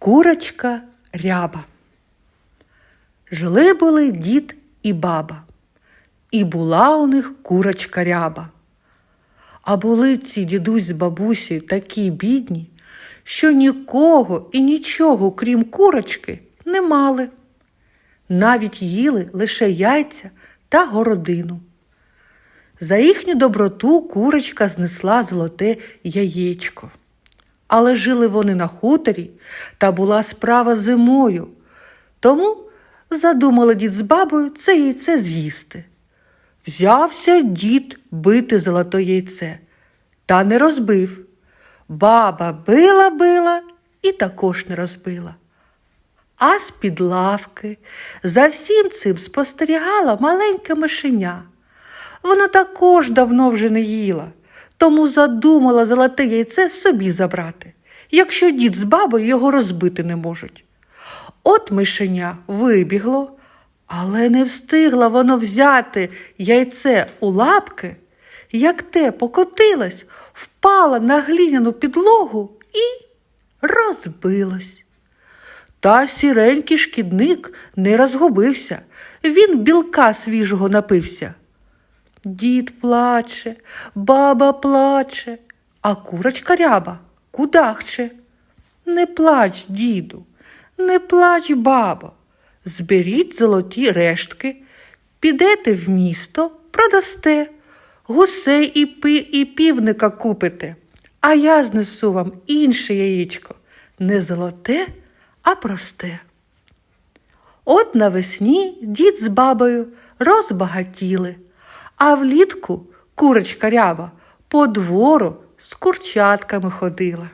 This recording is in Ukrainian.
Курочка ряба. Жили були дід і баба, і була у них курочка ряба. А були ці дідусь з бабусею такі бідні, що нікого і нічого, крім курочки, не мали. Навіть їли лише яйця та городину. За їхню доброту курочка знесла золоте яєчко. Але жили вони на хуторі, та була справа зимою. Тому задумали дід з бабою це яйце з'їсти. Взявся дід бити золоте яйце, та не розбив. Баба била била і також не розбила. А з-під лавки за всім цим спостерігала маленьке мишеня. Вона також давно вже не їла, тому задумала золоте яйце собі забрати, якщо дід з бабою його розбити не можуть. От мишеня вибігло, але не встигла воно взяти яйце у лапки, як те покотилась, впала на глиняну підлогу і розбилось. Та сіренький шкідник не розгубився, він білка свіжого напився. Дід плаче, баба плаче, а курочка ряба кудахче. Не плач, діду, не плач, бабо. Зберіть золоті рештки, підете в місто, продасте, гусей і пи, і півника купите, а я знесу вам інше яєчко, не золоте, а просте. От навесні дід з бабою розбагатіли, а влітку курочка ряба по двору з курчатками ходила.